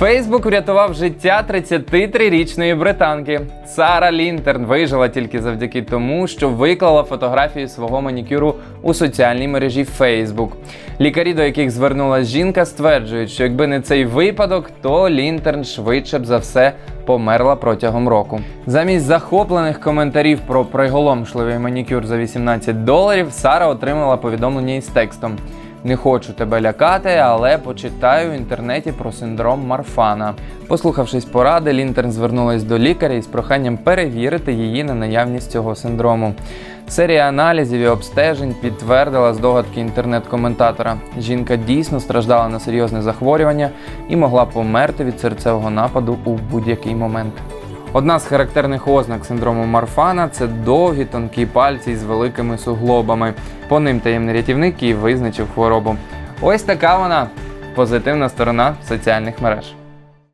Фейсбук врятував життя 33-річної британки. Сара Лінтерн вижила тільки завдяки тому, що виклала фотографію свого манікюру у соціальній мережі Facebook. Лікарі, до яких звернулася жінка, стверджують, що якби не цей випадок, то Лінтерн швидше б за все померла протягом року. Замість захоплених коментарів про приголомшливий манікюр за 18 доларів, Сара отримала повідомлення із текстом. Не хочу тебе лякати, але почитаю в інтернеті про синдром Марфана. Послухавшись поради, Лінтерн звернулась до лікаря із проханням перевірити її на наявність цього синдрому. Серія аналізів і обстежень підтвердила здогадки інтернет-коментатора. Жінка дійсно страждала на серйозне захворювання і могла померти від серцевого нападу у будь-який момент. Одна з характерних ознак синдрому Марфана це довгі тонкі пальці з великими суглобами. По ним таємний рятівник і визначив хворобу. Ось така вона позитивна сторона соціальних мереж.